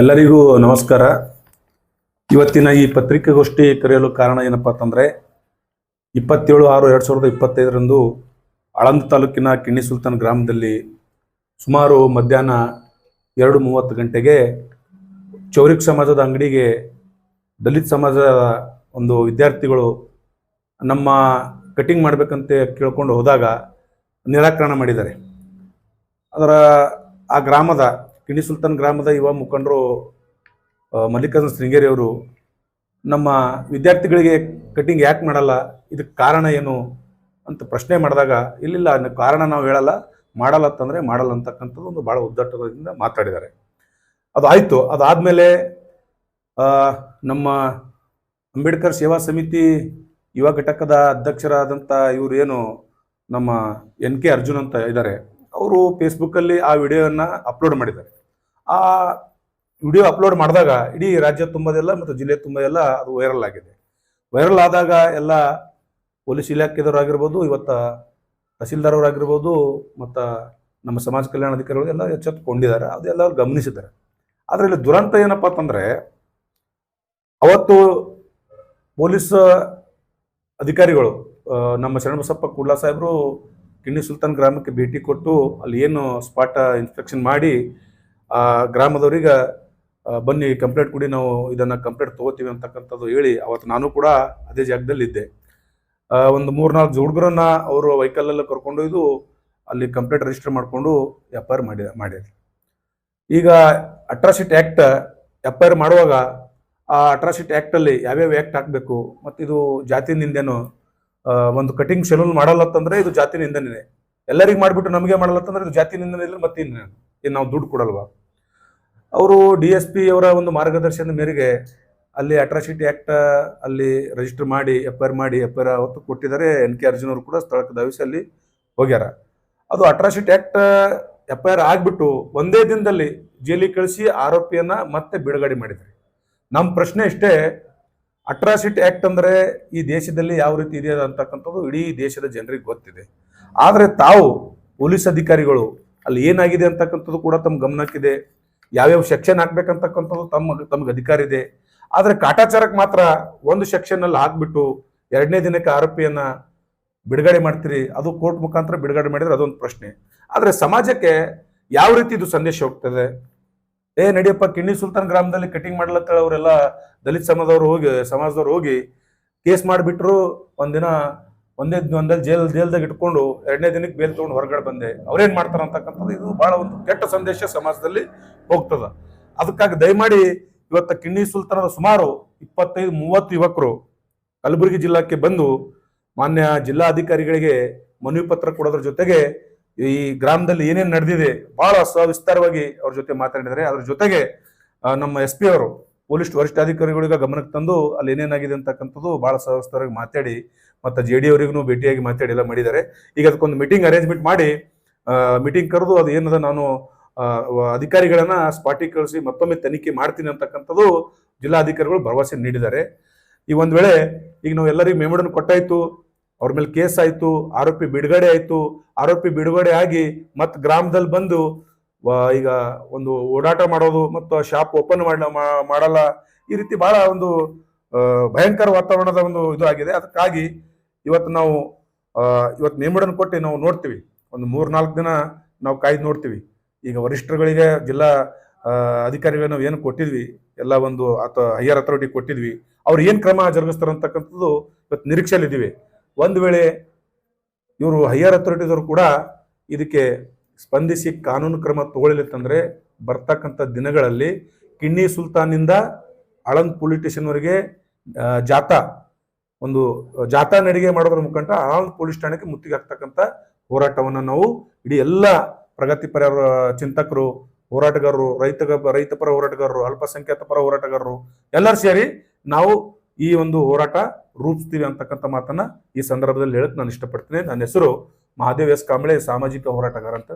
ಎಲ್ಲರಿಗೂ ನಮಸ್ಕಾರ. ಇವತ್ತಿನ ಈ ಪತ್ರಿಕಾಗೋಷ್ಠಿ ಕರೆಯಲು ಕಾರಣ ಏನಪ್ಪ ಅಂತಂದರೆ, ಇಪ್ಪತ್ತೇಳು ಆರು ಎರಡು ಸಾವಿರದ ಇಪ್ಪತ್ತೈದರಂದು ಆಳಂದ ತಾಲೂಕಿನ ಕಿಣ್ಣಿ ಸುಲ್ತಾನ್ ಗ್ರಾಮದಲ್ಲಿ ಸುಮಾರು ಮಧ್ಯಾಹ್ನ ಎರಡು ಮೂವತ್ತು ಗಂಟೆಗೆ ಚೌರಿಕ್ ಸಮಾಜದ ಅಂಗಡಿಗೆ ದಲಿತ ಸಮಾಜದ ಒಂದು ವಿದ್ಯಾರ್ಥಿಗಳು ನಮ್ಮ ಕಟಿಂಗ್ ಮಾಡಬೇಕಂತೆ ಕೇಳ್ಕೊಂಡು ಹೋದಾಗ ನಿರಾಕರಣೆ ಮಾಡಿದ್ದಾರೆ. ಅದರ ಆ ಗ್ರಾಮದ ಕಿಣಿ ಸುಲ್ತಾನ್ ಗ್ರಾಮದ ಯುವ ಮುಖಂಡರು ಮಲ್ಲಿಕಾರ್ಜುನ ಶೃಂಗೇರಿ ಅವರು, ನಮ್ಮ ವಿದ್ಯಾರ್ಥಿಗಳಿಗೆ ಕಟಿಂಗ್ ಯಾಕೆ ಮಾಡಲ್ಲ? ಇದಕ್ಕೆ ಕಾರಣ ಏನು ಅಂತ ಪ್ರಶ್ನೆ ಮಾಡಿದಾಗ, ಇಲ್ಲಿಲ್ಲ ಕಾರಣ ನಾವು ಹೇಳಲ್ಲ, ಮಾಡಲ್ಲ ಅಂತಂದರೆ ಮಾಡಲ್ಲ ಅಂತಕ್ಕಂಥದ್ದು ಒಂದು ಭಾಳ ಉದ್ದಟದಿಂದ ಮಾತಾಡಿದ್ದಾರೆ. ಅದು ಆಯಿತು. ಅದಾದಮೇಲೆ ನಮ್ಮ ಅಂಬೇಡ್ಕರ್ ಸೇವಾ ಸಮಿತಿ ಯುವ ಘಟಕದ ಅಧ್ಯಕ್ಷರಾದಂಥ ಇವರು ಏನು, ನಮ್ಮ ಎನ್ ಕೆ ಅರ್ಜುನ್ ಅಂತ ಇದ್ದಾರೆ. ಅವರು ಫೇಸ್ಬುಕ್ಕಲ್ಲಿ ಆ ವಿಡಿಯೋನ ಅಪ್ಲೋಡ್ ಮಾಡಿದ್ದಾರೆ. ಆ ವಿಡಿಯೋ ಅಪ್ಲೋಡ್ ಮಾಡಿದಾಗ ಇಡೀ ರಾಜ್ಯ ತುಂಬದೆಲ್ಲ ಮತ್ತು ಜಿಲ್ಲೆ ತುಂಬ ಎಲ್ಲ ಅದು ವೈರಲ್ ಆಗಿದೆ. ವೈರಲ್ ಆದಾಗ ಎಲ್ಲ ಪೊಲೀಸ್ ಇಲಾಖೆದವರಾಗಿರ್ಬೋದು ಇವತ್ತು ತಹಸೀಲ್ದಾರ್ ಅವರಾಗಿರ್ಬೋದು ಮತ್ತು ನಮ್ಮ ಸಮಾಜ ಕಲ್ಯಾಣ ಅಧಿಕಾರಿಗಳು ಎಲ್ಲ ಎಚ್ಚೆತ್ತುಕೊಂಡಿದ್ದಾರೆ. ಅದೆಲ್ಲ ಅವ್ರು ಗಮನಿಸಿದ್ದಾರೆ. ಆದರೆ ಇಲ್ಲಿ ದುರಂತ ಏನಪ್ಪ ಅಂತಂದರೆ, ಅವತ್ತು ಪೊಲೀಸ್ ಅಧಿಕಾರಿಗಳು ನಮ್ಮ ಶರಣಬಸಪ್ಪ ಕುಡ್ಲಾ ಸಾಹೇಬರು ಕಿಣ್ಣಿ ಸುಲ್ತಾನ್ ಗ್ರಾಮಕ್ಕೆ ಭೇಟಿ ಕೊಟ್ಟು ಅಲ್ಲಿ ಏನು ಸ್ಪಾಟ ಇನ್ಸ್ಪೆಕ್ಷನ್ ಮಾಡಿ ಆ ಗ್ರಾಮದವ್ರಿಗೆ ಬನ್ನಿ ಕಂಪ್ಲೇಂಟ್ ಕೊಡಿ, ನಾವು ಇದನ್ನು ಕಂಪ್ಲೇಂಟ್ ತಗೋತೀವಿ ಅಂತಕ್ಕಂಥದ್ದು ಹೇಳಿ ಅವತ್ತು ನಾನು ಕೂಡ ಅದೇ ಜಾಗದಲ್ಲಿ ಇದ್ದೆ ಒಂದು ಮೂರ್ನಾಲ್ಕು ಹುಡುಗರನ್ನ ಅವರು ವೆಹಿಕಲಲ್ಲಿ ಕರ್ಕೊಂಡು ಇದು ಅಲ್ಲಿ ಕಂಪ್ಲೇಂಟ್ ರಿಜಿಸ್ಟರ್ ಮಾಡಿಕೊಂಡು ಎಫ್ ಐ ಆರ್ ಮಾಡಿ ಮಾಡ್ಯಾರ ಈಗ atrocity act F I R ಮಾಡುವಾಗ ಆ ಅಟ್ರಾಸಿಟಿ ಆ್ಯಕ್ಟಲ್ಲಿ ಯಾವ್ಯಾವ ಆ್ಯಕ್ಟ್ ಹಾಕಬೇಕು ಮತ್ತು ಇದು ಜಾತಿ ನಿಂದೇನು ಒಂದು ಕಟಿಂಗ್ ಸೆಲೂನ್ ಮಾಡಲ್ಲತ್ತಂದ್ರೆ ಇದು ಜಾತಿ ನಿಂದನೇ. ಎಲ್ಲರಿಗೂ ಮಾಡಿಬಿಟ್ಟು ನಮಗೆ ಮಾಡಲ್ಲತ್ತಂದ್ರೆ ಇದು ಜಾತಿ ನಿಂದನೆ ಇಲ್ಲ ಮತ್ತೆ ಇನ್ನೇನು ಏನು ನಾವು ದುಡ್ಡು ಕೊಡಲ್ವಾ? ಅವರು ಡಿ ಎಸ್ ಪಿ ಅವರ ಒಂದು ಮಾರ್ಗದರ್ಶನದ ಮೇರೆಗೆ ಅಲ್ಲಿ ಅಟ್ರಾಸಿಟಿ ಆ್ಯಕ್ಟ್ ಅಲ್ಲಿ ರಿಜಿಸ್ಟರ್ ಮಾಡಿ ಎಫ್ ಐ ಮಾಡಿ ಎಫ್ ಐ ಆರ್ ಅವತ್ತು ಕೊಟ್ಟಿದ್ದಾರೆ. ಎನ್ ಕೆ ಅರ್ಜುನ್ ಅವರು ಕೂಡ ಸ್ಥಳಕ್ಕೆ ಧಾವಿಸಿ ಅಲ್ಲಿ ಹೋಗ್ಯಾರ. ಅದು atrocity act F I R ಆಗಿಬಿಟ್ಟು ಒಂದೇ ದಿನದಲ್ಲಿ ಜೈಲಿಗೆ ಕಳಿಸಿ ಆರೋಪಿಯನ್ನು ಮತ್ತೆ ಬಿಡುಗಡೆ ಮಾಡಿದ್ದಾರೆ. ನಮ್ಮ ಪ್ರಶ್ನೆ ಇಷ್ಟೇ ಅಟ್ರಾಸಿಟಿ ಆ್ಯಕ್ಟ್ ಅಂದರೆ ಈ ದೇಶದಲ್ಲಿ ಯಾವ ರೀತಿ ಇದೆ ಅಂತಕ್ಕಂಥದ್ದು ಇಡೀ ದೇಶದ ಜನರಿಗೆ ಗೊತ್ತಿದೆ. ಆದರೆ ತಾವು ಪೊಲೀಸ್ ಅಧಿಕಾರಿಗಳು, ಅಲ್ಲಿ ಏನಾಗಿದೆ ಅಂತಕ್ಕಂಥದ್ದು ಕೂಡ ತಮ್ಮ ಗಮನಕ್ಕಿದೆ. ಯಾವ್ಯಾವ ಸೆಕ್ಷನ್ ಹಾಕ್ಬೇಕಂತಕ್ಕಂಥದ್ದು ತಮ್ಮ ತಮ್ಗೆ ಅಧಿಕಾರ ಇದೆ. ಆದರೆ ಕಾಟಾಚಾರಕ್ಕೆ ಮಾತ್ರ ಒಂದು ಸೆಕ್ಷನ್ ಅಲ್ಲಿ ಹಾಕ್ಬಿಟ್ಟು ಎರಡನೇ ದಿನಕ್ಕೆ ಆರೋಪಿಯನ್ನ ಬಿಡುಗಡೆ ಮಾಡ್ತೀರಿ, ಅದು ಕೋರ್ಟ್ ಮುಖಾಂತರ ಬಿಡುಗಡೆ ಮಾಡಿದ್ರೆ ಅದೊಂದು ಪ್ರಶ್ನೆ. ಆದರೆ ಸಮಾಜಕ್ಕೆ ಯಾವ ರೀತಿ ಇದು ಸಂದೇಶ ಹೋಗ್ತದೆ? ಏ ನಡಿಯಪ್ಪ, ಕಿಣ್ಣಿ ಸುಲ್ತಾನ್ ಗ್ರಾಮದಲ್ಲಿ ಕಟಿಂಗ್ ಮಾಡ್ಲತ್ತ ಅವರೆಲ್ಲ ದಲಿತ ಸಮಾಜದವ್ರು ಹೋಗಿ ಸಮಾಜದವ್ರು ಹೋಗಿ ಕೇಸ್ ಮಾಡಿಬಿಟ್ರು, ಒಂದಿನ ಒಂದೇ ಒಂದೇ ಜೇಲ್, ಜೇಲ್ದಾಗ ಇಟ್ಕೊಂಡು ಎರಡನೇ ದಿನಕ್ಕೆ ಬೇಲ್ ತೊಗೊಂಡು ಹೊರಗಡೆ ಬಂದೆ. ಅವ್ರೇನ್ ಮಾಡ್ತಾರ ಅಂತಕ್ಕಂಥದ್ದು ಇದು ಬಹಳ ಒಂದು ಕೆಟ್ಟ ಸಂದೇಶ ಸಮಾಜದಲ್ಲಿ ಹೋಗ್ತದ. ಅದಕ್ಕಾಗಿ ದಯಮಾಡಿ ಇವತ್ತ ಕಿಣ್ಣಿ ಸುಲ್ತಾನದ ಸುಮಾರು ಇಪ್ಪತ್ತೈದು, ಮೂವತ್ತು ಯುವಕರು ಕಲಬುರಗಿ ಜಿಲ್ಲಾಕ್ಕೆ ಬಂದು ಮಾನ್ಯ ಜಿಲ್ಲಾಧಿಕಾರಿಗಳಿಗೆ ಮನವಿ ಪತ್ರ ಕೊಡೋದ್ರ ಜೊತೆಗೆ ಈ ಗ್ರಾಮದಲ್ಲಿ ಏನೇನು ನಡೆದಿದೆ ಬಹಳ ಸವಿಸ್ತಾರವಾಗಿ ಅವ್ರ ಜೊತೆ ಮಾತನಾಡಿದರೆ ಅದ್ರ ಜೊತೆಗೆ ನಮ್ಮ ಎಸ್ ಪಿ ಅವರು, ಪೊಲೀಸ್ ವರಿಷ್ಠಾಧಿಕಾರಿಗಳಿಗೆ ಗಮನಕ್ಕೆ ತಂದು ಅಲ್ಲಿ ಏನೇನಾಗಿದೆ ಅಂತಕ್ಕಂಥದ್ದು ಬಹಳ ಸವಿಸ್ತಾರವಾಗಿ ಮಾತಾಡಿ ಮತ್ತು ಜೆ ಡಿ ಅವರಿಗೂ ಭೇಟಿಯಾಗಿ ಮಾತಾಡಿ ಎಲ್ಲ ಮಾಡಿದ್ದಾರೆ. ಈಗ ಅದಕ್ಕೊಂದು ಮೀಟಿಂಗ್ ಅರೇಂಜ್ಮೆಂಟ್ ಮಾಡಿ ಮೀಟಿಂಗ್ ಕರೆದು ಅದು ಏನದ ನಾನು ಅಧಿಕಾರಿಗಳನ್ನ ಸ್ಪಾಟಿಗೆ ಕಳಿಸಿ ಮತ್ತೊಮ್ಮೆ ತನಿಖೆ ಮಾಡ್ತೀನಿ ಅಂತಕ್ಕಂಥದ್ದು ಜಿಲ್ಲಾಧಿಕಾರಿಗಳು ಭರವಸೆ ನೀಡಿದ್ದಾರೆ. ಈ ಒಂದ್ ವೇಳೆ ಈಗ ನಾವು ಎಲ್ಲರಿಗೂ ಮೆಮೊಡನ್ ಕೊಟ್ಟಾಯಿತು, ಅವ್ರ ಮೇಲೆ ಕೇಸ್ ಆಯಿತು, ಆರೋಪಿ ಬಿಡುಗಡೆ ಆಯಿತು, ಆರೋಪಿ ಬಿಡುಗಡೆ ಆಗಿ ಮತ್ ಗ್ರಾಮದಲ್ಲಿ ಬಂದು ಈಗ ಒಂದು ಓಡಾಟ ಮಾಡೋದು ಮತ್ತು ಶಾಪ್ ಓಪನ್ ಮಾಡ ಮಾಡಲ್ಲ, ಈ ರೀತಿ ಬಹಳ ಒಂದು ಭಯಂಕರ ವಾತಾವರಣದ ಒಂದು ಇದು ಆಗಿದೆ. ಅದಕ್ಕಾಗಿ ಇವತ್ತು ನಾವು ಇವತ್ತು ನೇಮಡನ್ನು ಕೊಟ್ಟು ನಾವು ನೋಡ್ತೀವಿ. ಒಂದು ಮೂರ್ ನಾಲ್ಕು ದಿನ ನಾವು ಕಾಯ್ದು ನೋಡ್ತೀವಿ. ಈಗ ವರಿಷ್ಠರುಗಳಿಗೆ, ಜಿಲ್ಲಾ ಅಧಿಕಾರಿಗಳು ಅಧಿಕಾರಿಗಳಿಗೆ ನಾವು ಏನು ಕೊಟ್ಟಿದ್ವಿ? ಎಲ್ಲ ಒಂದು ಅಥವಾ ಹೈಯರ್ ಅಥಾರಿಟಿ ಕೊಟ್ಟಿದ್ವಿ. ಅವ್ರು ಏನು ಕ್ರಮ ಜರುಗಿಸ್ತಾರೆ ಅಂತಕ್ಕಂಥದ್ದು ಇವತ್ತು ನಿರೀಕ್ಷೆಯಲ್ಲಿದ್ದೀವಿ. ಒಂದು ವೇಳೆ ಇವರು ಹೈಯರ್ ಅಥಾರಿಟಿದವರು ಕೂಡ ಇದಕ್ಕೆ ಸ್ಪಂದಿಸಿ ಕಾನೂನು ಕ್ರಮ ತಗೊಳ್ಳಿಲ್ಲಂತಂದರೆ ಬರ್ತಕ್ಕಂಥ ದಿನಗಳಲ್ಲಿ ಕಿಣ್ಣಿ ಸುಲ್ತಾನಿಂದ ಆಳಂದ್ ಪೊಲೀಸ್ ಸ್ಟೇಷನ್ವರೆಗೆ ಜಾಥಾ ಒಂದು ಜಾಥಾ ನಡಿಗೆ ಮಾಡೋದ್ರ ಮುಖಾಂತರ ಆಲ್ ಪೊಲೀಸ್ ಠಾಣೆಗೆ ಮುತ್ತಿಗೆ ಹಾಕ್ತಕ್ಕಂಥ ಹೋರಾಟವನ್ನು ನಾವು ಇಡೀ ಎಲ್ಲ ಪ್ರಗತಿಪರ ಚಿಂತಕರು, ಹೋರಾಟಗಾರರು ರೈತ ರೈತಪರ ಹೋರಾಟಗಾರರು, ಅಲ್ಪಸಂಖ್ಯಾತ ಪರ ಹೋರಾಟಗಾರರು ಎಲ್ಲರೂ ಸೇರಿ ನಾವು ಈ ಒಂದು ಹೋರಾಟ ರೂಪಿಸ್ತೀವಿ ಅಂತಕ್ಕಂಥ ಮಾತನ್ನ ಈ ಸಂದರ್ಭದಲ್ಲಿ ಹೇಳಕ್ ನಾನು ಇಷ್ಟಪಡ್ತೀನಿ. ನನ್ನ ಹೆಸರು ಮಹಾದೇವ್ ಎಸ್ ಕಾಂಬಳೆ ಸಾಮಾಜಿಕ ಹೋರಾಟಗಾರ ಅಂತ